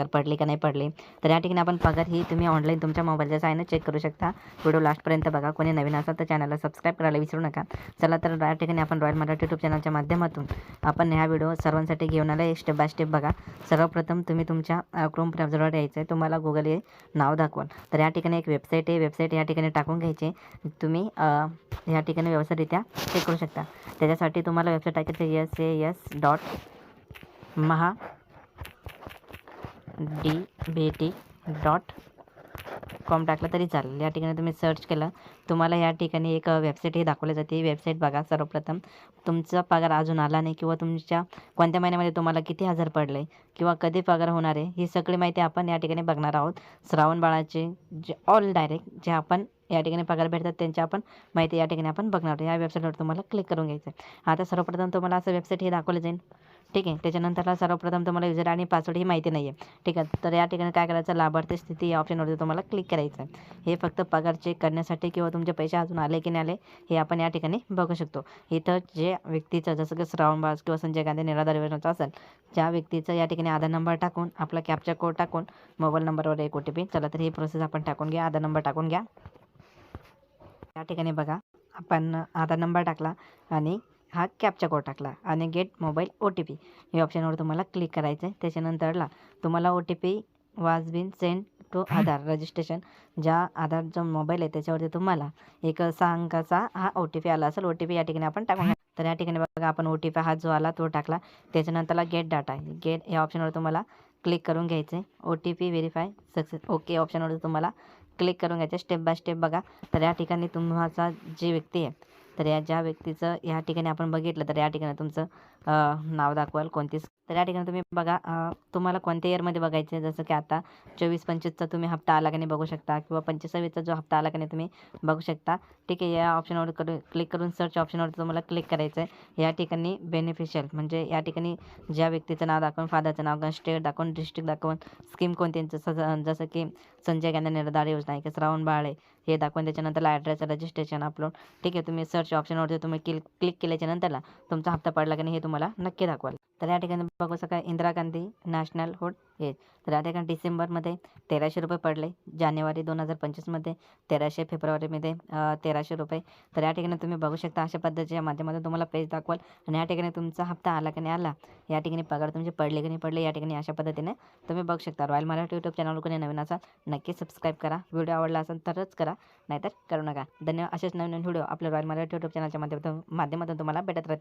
पगार पडली का नाही पडली तर या ठिकाणी आपण पगार ही तुम्ही ऑनलाईन तुमच्या मोबाईलच्या साहाय्याने चेक करू शकता. व्हिडिओ लास्टपर्यंत बघा. कोणी नवीन असाल तर चॅनलला सबस्क्राईब करायला विसरू नका. चला तर या ठिकाणी आपण रॉयल मराठी यूट्यूब चॅनलच्या माध्यमातून आपण ह्या व्हिडिओ सर्वांसाठी घेऊन आला स्टेप बाय स्टेप बघा. सर्वप्रथम तुम्ही तुमच्या क्रोम ब्राउझरवर यायचं आहे तुम्हाला गुगल हे नाव दाखवाल. तर या ठिकाणी एक वेबसाईट आहे. वेबसाईट या ठिकाणी टाकून घ्यायची. तुम्ही ह्या या ठिकाणी व्यवस्थितरित्या चेक करू शकता. त्याच्यासाठी तुम्हाला वेबसाईट टाकायचं S A S dot Maha D B T dot com टाकलं तरी चालेल. या ठिकाणी तुम्ही सर्च केलं तुम्हाला या ठिकाणी एक वेबसाईट ही दाखवली जाते. वेबसाईट बघा सर्वप्रथम. तुमचा पगार अजून आला नाही किंवा तुमच्या कोणत्या महिन्यामध्ये तुम्हाला किती हजार पडले किंवा कधी पगार होणार आहे ही सगळी माहिती आपण या ठिकाणी बघणार आहोत. श्रावण बाळाचे जे ऑल डायरेक्ट जे आपण या ठिकाणी पगार भेटतात त्यांची आपण माहिती या ठिकाणी आपण बघणार आहोत. या वेबसाईटवर तुम्हाला क्लिक करून घ्यायचं आहे. आता सर्वप्रथम तुम्हाला असं वेबसाईट हे दाखवलं जाईल. ठीक आहे. त्याच्यानंतरला सर्वप्रथम तुम्हाला युजर आणि पासवर्ड ही माहिती नाही आहे ठीक आहे. तर या ठिकाणी काय करायचं? लाभार्थी स्थिती या ऑप्शनवरती तुम्हाला क्लिक करायचं आहे हे फक्त पगार चेक करण्यासाठी किंवा तुमचे पैसे अजून आले की नाही आले हे आपण या ठिकाणी बघू शकतो. इथं जे व्यक्तीचं जसं की श्रावण बास किंवा संजय गांधी निराधार योजनेचं असेल ज्या व्यक्तीचं या ठिकाणी आधार नंबर टाकून आपला कॅपचा कोड टाकून मोबाईल नंबरवर एक ओ टी पी चला तर ही प्रोसेस आपण टाकून घ्या. आधार नंबर टाकून घ्या. या ठिकाणी बघा. आपण आधार नंबर टाकला आणि हा कॅपचा कोड टाकला आणि get mobile O T P. या ऑप्शनवर तुम्हाला क्लिक करायचं आहे. त्याच्यानंतरला तुम्हाला O T P was been send to Aadhaar registration. ज्या आधार जो मोबाईल आहे त्याच्यावरती तुम्हाला एक सहा अंकाचा हा ओ टी पी आला असेल ओ टी पी या ठिकाणी आपण टाकून तर या ठिकाणी बघा आपण ओ टी पी हा जो आला तो टाकला. त्याच्यानंतरला गेट डाटा गेट या ऑप्शनवर तुम्हाला क्लिक करून घ्यायचं आहे. O T P verify success. Okay ऑप्शनवर तुम्हाला क्लिक करून घ्यायचं स्टेप बाय स्टेप बघा. तर या ठिकाणी तुम्हाला जी व्यक्ती आहे तर या ज्या व्यक्तीचं या ठिकाणी आपण बघितलं तर या ठिकाणी तुमचं नाव दाखवाल कोणतीच तर या ठिकाणी तुम्ही बघा तुम्हाला कोणत्या इयरमध्ये बघायचं आहे जसं की आता चोवीस पंचवीसचा तुम्ही हप्ता आला का नाही बघू शकता किंवा पंचेसव्वीसचा जो हप्ता आला का नाही तुम्ही बघू शकता. ठीक आहे या ऑप्शनवर करून क्लिक करून सर्च ऑप्शनवर तुम्हाला क्लिक करायचं आहे या ठिकाणी बेनिफिशियल म्हणजे या ठिकाणी ज्या व्यक्तीचं नाव दाखवून फादरचं नाव स्टेट दाखवून डिस्ट्रिक्ट दाखवून स्कीम कोणती जसं जसं की संजय गांधी निर्धार योजना आहे की श्रावण बाळे हे दाखवून त्याच्यानंतर ॲड्रेस रजिस्ट्रेशन अपलोड ठीक आहे तुम्ही सर्च ऑप्शनवरती तुम्ही क्लिक क्लिक केल्याच्या नंतरला तुमचा हप्ता पडला की नाही हे तुम्हाला नक्की दाखवाल. तर या ठिकाणी बघू शका Indira Gandhi national old age तर या ठिकाणी डिसेंबरमध्ये तेराशे रुपये पडले. जानेवारी दोन हजार पंचवीसमध्ये तेराशे फेब्रुवारीमध्ये तेराशे रुपये. तर या ठिकाणी तुम्ही बघू शकता अशा पद्धतीच्या माध्यमातून तुम्हाला पेज दाखवाल. आणि या ठिकाणी तुमचा हप्ता आला की नाही आला या ठिकाणी पगार तुमचे पडले की नाही पडले या ठिकाणी अशा पद्धतीने तुम्ही बघू शकता. रॉयल मराठी यूट्यूब चॅनल कोणी नवीन असाल नक्की सबस्क्राईब करा. व्हिडिओ आवडला असेल तरच करा नाहीतर करू नका. धन्यवाद. असेच नवीन नवीन व्हिडिओ आपल्या रॉयल मराठी यूट्यूब चॅनलच्या माध्यमातून माध्यमातून तुम्हाला भेटत राहतील.